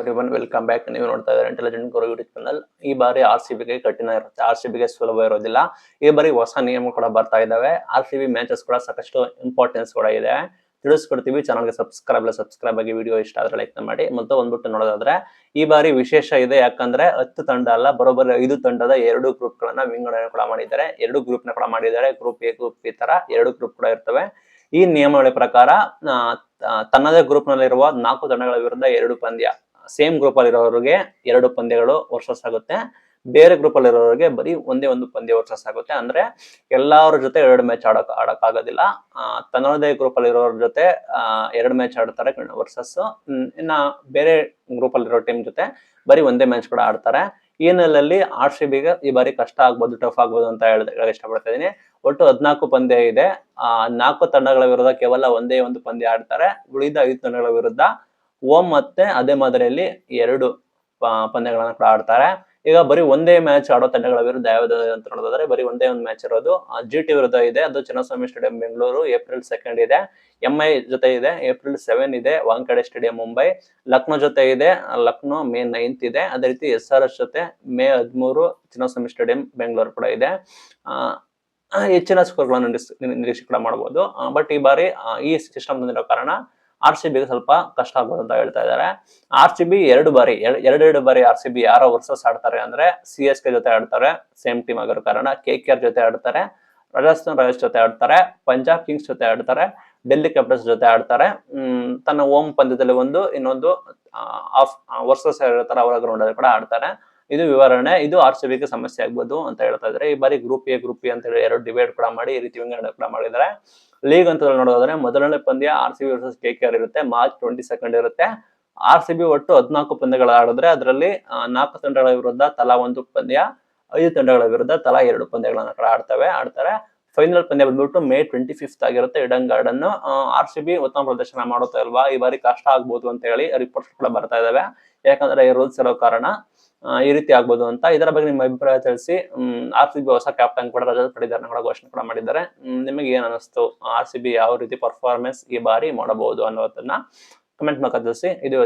Everyone welcome back ನೀವು ನೋಡ್ತಾ ಇದ್ದಾರೆ ಇಂಟೆಲಿಜೆಂಟ್ ಗುರು ಯೂಟ್ಯೂಬ್ ಚಾನಲ್ ಈ ಬಾರಿ ಆರ್ ಸಿ ಬಿಗೆ ಕಠಿಣ ಇರುತ್ತೆ ಆರ್ ಸಿ ಬಿಗೆ ಸುಲಭ ಇರೋದಿಲ್ಲ. ಈ ಬಾರಿ ಹೊಸ ನಿಯಮ ಕೂಡ ಬರ್ತಾ ಇದ್ದಾವೆ. ಆರ್ ಸಿ ಬಿ ಮ್ಯಾಚಸ್ ಕೂಡ ಸಾಕಷ್ಟು ಇಂಪಾರ್ಟೆನ್ಸ್ ಕೂಡ ಇದೆ. ತಿಳಿಸ್ಕೊಡ್ತೀವಿ. ಚಾನಲ್ಗೆ ಸಬ್ಸ್ಕ್ರೈಬ್ ಇಲ್ಲ ಸಬ್ಸ್ಕ್ರೈಬ್ ಆಗಿ ವಿಡಿಯೋ ಇಷ್ಟ ಆದರೆ ಲೈಕ್ ಮಾಡಿ. ಮತ್ತು ಒಂದ್ಬಿಟ್ಟು ನೋಡೋದಾದ್ರೆ, ಈ ಬಾರಿ ವಿಶೇಷ ಇದೆ ಯಾಕಂದ್ರೆ ಹತ್ತು ತಂಡ ಅಲ್ಲ, ಬರೋಬ್ಬರಿ ಐದು ತಂಡದ ಎರಡು ಗ್ರೂಪ್ಗಳನ್ನ ವಿಂಗಡಣೆ ಕೂಡ ಮಾಡಿದ್ದಾರೆ. ಎರಡು ಗ್ರೂಪ್ನ ಕೂಡ ಮಾಡಿದ್ದಾರೆ. ಗ್ರೂಪ್ ಎ ಗ್ರೂಪ್ ಈ ತರ ಎರಡು ಗ್ರೂಪ್ ಕೂಡ ಇರ್ತವೆ. ಈ ನಿಯಮಗಳ ಪ್ರಕಾರ ತನ್ನದೇ ಗ್ರೂಪ್ ನಲ್ಲಿರುವ ನಾಲ್ಕು ತಂಡಗಳ ವಿರುದ್ಧ ಎರಡು ಪಂದ್ಯ. ಸೇಮ್ ಗ್ರೂಪ್ ಅಲ್ಲಿರೋರಿಗೆ ಎರಡು ಪಂದ್ಯಗಳು ವರ್ಷಸ್ ಆಗುತ್ತೆ. ಬೇರೆ ಗ್ರೂಪ್ ಅಲ್ಲಿರೋರಿಗೆ ಬರೀ ಒಂದೇ ಒಂದು ಪಂದ್ಯ ವರ್ಷಸ್ ಆಗುತ್ತೆ. ಅಂದ್ರೆ ಎಲ್ಲಾರ ಜೊತೆ ಎರಡು ಮ್ಯಾಚ್ ಆಡಕ್ ಆಡಕ್ ಆಗೋದಿಲ್ಲ. ತನ್ನದೇ ಗ್ರೂಪ್ ಅಲ್ಲಿರೋರ ಜೊತೆ ಎರಡು ಮ್ಯಾಚ್ ಆಡ್ತಾರೆ ವರ್ಸಸ್ ಇನ್ನ ಬೇರೆ ಗ್ರೂಪ್ ಅಲ್ಲಿರೋ ಟೀಮ್ ಜೊತೆ ಬರೀ ಒಂದೇ ಮ್ಯಾಚ್ ಕೂಡ ಆಡ್ತಾರೆ. ಈ ನೆಲಲ್ಲಿ ಆರ್ ಸಿ ಬಿಗೆ ಈ ಬಾರಿ ಕಷ್ಟ ಆಗ್ಬೋದು ಟಫ್ ಆಗ್ಬೋದು ಅಂತ ಹೇಳಕ್ ಇಷ್ಟಪಡ್ತಾ ಇದೀನಿ. ಒಟ್ಟು ಹದಿನಾಲ್ಕು ಪಂದ್ಯ ಇದೆ. ಆ, ನಾಲ್ಕು ತಂಡಗಳ ವಿರುದ್ಧ ಕೇವಲ ಒಂದೇ ಒಂದು ಪಂದ್ಯ ಆಡ್ತಾರೆ. ಉಳಿದ ಐದು ತಂಡಗಳ ವಿರುದ್ಧ ಓಮ್ ಮತ್ತೆ ಅದೇ ಮಾದರಿಯಲ್ಲಿ ಎರಡು ಪಂದ್ಯಗಳನ್ನ ಕೂಡ ಆಡ್ತಾರೆ. ಈಗ ಬರೀ ಒಂದೇ ಮ್ಯಾಚ್ ಆಡೋ ತಂಡಗಳ ವಿರುದ್ಧ ಯಾವ್ದು ಅಂತ ನೋಡೋದಾದ್ರೆ ಬರೀ ಒಂದೇ ಒಂದು ಮ್ಯಾಚ್ ಇರೋದು. ಜಿ ಟಿ ವಿರುದ್ಧ ಇದೆ, ಅದು Chinnaswamy stadium Bengaluru April second ಇದೆ. ಎಂ ಐ ಜೊತೆ ಇದೆ ಏಪ್ರಿಲ್ ಸೆವೆನ್ ಇದೆ ವಾಂಕಡೆ ಸ್ಟೇಡಿಯಂ ಮುಂಬೈ ಲಕ್ನೋ ಜೊತೆ ಇದೆ ಲಕ್ನೋ ಮೇ ನೈನ್ತ್ ಇದೆ. ಅದೇ ರೀತಿ ಎಸ್ ಆರ್ ಎಸ್ ಜೊತೆ ಮೇ ಹದಿಮೂರು ಚಿನ್ನಸ್ವಾಮಿ ಸ್ಟೇಡಿಯಂ ಬೆಂಗಳೂರು ಕೂಡ ಇದೆ. ಹೆಚ್ಚಿನ ಸ್ಕೋರ್ಗಳನ್ನು ನಿರೀಕ್ಷೆ ಕೂಡ ಮಾಡಬಹುದು ಬಟ್ ಈ ಬಾರಿ ಈ ಸಿಸ್ಟಮ್ ಬಂದಿರೋ ಕಾರಣ ಆರ್ ಸಿ ಬಿಗೆ ಸ್ವಲ್ಪ ಕಷ್ಟ ಆಗ್ಬೋದು ಅಂತ ಹೇಳ್ತಾ ಇದ್ದಾರೆ. ಆರ್ ಸಿ ಬಿ ಎರಡು ಬಾರಿ ಎರ- ಎರಡೆರಡು ಬಾರಿ ಆರ್ ಸಿ ಬಿ ಯಾರೋ ವರ್ಸಸ್ ಆಡ್ತಾರೆ ಅಂದ್ರೆ ಸಿ ಎಸ್ ಕೆ ಜೊತೆ ಆಡ್ತಾರೆ ಸೇಮ್ ಟೀಮ್ ಆಗಿರೋ ಕಾರಣ ಕೆ ಕೆ ಆರ್ ಜೊತೆ ಆಡ್ತಾರೆ, ರಾಜಸ್ಥಾನ್ ರಾಯಲ್ಸ್ ಜೊತೆ ಆಡ್ತಾರೆ, ಪಂಜಾಬ್ ಕಿಂಗ್ಸ್ ಜೊತೆ ಆಡ್ತಾರೆ ಡೆಲ್ಲಿ ಕ್ಯಾಪಿಟಲ್ಸ್ ಜೊತೆ ಆಡ್ತಾರೆ. ತನ್ನ ಓಮ್ ಪಂದ್ಯದಲ್ಲಿ ಒಂದು ಇನ್ನೊಂದು ಆಫ್ ವರ್ಸಸ್ ಇರ್ತಾರೆ ಅವರ ಗ್ರೌಂಡ್ ಅಲ್ಲಿ ಕೂಡ ಆಡ್ತಾರೆ. ಇದು ವಿವರಣೆ, ಇದು ಆರ್ ಸಿ ಬಿಗೆ ಸಮಸ್ಯೆ ಆಗ್ಬೋದು ಅಂತ ಹೇಳ್ತಾ ಇದ್ದಾರೆ. ಈ ಬಾರಿ ಗ್ರೂಪ್ ಎ ಗ್ರೂಪ್ ಬಿ ಅಂತ ಹೇಳಿ ಎರಡು ಡಿವೈಡ್ ಕೂಡ ಮಾಡಿ, ಈ ರೀತಿ ವಿಂಗಡಣೆ ಕೂಡ ಮಾಡಿದ್ದಾರೆ. ಲೀಗ್ ಅಂತ ನೋಡೋದಾದ್ರೆ, ಮೊದಲನೇ ಪಂದ್ಯ R C B versus K K R ಇರುತ್ತೆ ಮಾರ್ಚ್ ಟ್ವೆಂಟಿ ಸೆಕೆಂಡ್ ಇರುತ್ತೆ. ಆರ್ ಸಿ ಬಿ ಒಟ್ಟು ಹದಿನಾಲ್ಕು ಪಂದ್ಯಗಳು ಆಡಿದ್ರೆ ಅದರಲ್ಲಿ ನಾಲ್ಕು ತಂಡಗಳ ವಿರುದ್ಧ ತಲಾ ಒಂದು ಪಂದ್ಯ, ಐದು ತಂಡಗಳ ವಿರುದ್ಧ ತಲಾ ಎರಡು ಪಂದ್ಯಗಳನ್ನ ಕೂಡ ಆಡ್ತವೆ, ಆಡ್ತಾರೆ. ಫೈನಲ್ ಪಂದ್ಯ ಬಂದ್ಬಿಟ್ಟು ಮೇ ಟ್ವೆಂಟಿ ಫಿಫ್ತ್ ಆಗಿರುತ್ತೆ Eden Garden R C B ಉತ್ತಮ ಪ್ರದರ್ಶನ ಮಾಡುತ್ತೆ ಅಲ್ವಾ? ಈ ಬಾರಿ ಕಷ್ಟ ಆಗ್ಬಹುದು ಅಂತ ಹೇಳಿ ರಿಪೋರ್ಟ್ಸ್ ಕೂಡ ಬರ್ತಾ ಇದಾವೆ. ಯಾಕಂದ್ರೆ ಈ ರೂಲ್ಸ್ ಇರೋ ಕಾರಣ ಈ ರೀತಿ ಆಗ್ಬೋದು ಅಂತ. ಇದರ ಬಗ್ಗೆ ನಿಮ್ಮ ಅಭಿಪ್ರಾಯ ತಿಳಿಸಿ ಆರ್ ಸಿ ಬಿ ಹೊಸ ಕ್ಯಾಪ್ಟನ್ ಕೂಡ ರಜಾ ಪಡೆದಾರೆ ಕೂಡ ಘೋಷಣೆ ಕೂಡ ಮಾಡಿದ್ದಾರೆ. ನಿಮಗೆ ಏನ್ ಅನಿಸ್ತು? ಆರ್ ಸಿ ಬಿ ಯಾವ ರೀತಿ ಪರ್ಫಾರ್ಮೆನ್ಸ್ ಈ ಬಾರಿ ಮಾಡಬಹುದು ಅನ್ನೋದನ್ನ ಕಮೆಂಟ್ ಮೂಲಕ ತಿಳಿಸಿ. ಇದು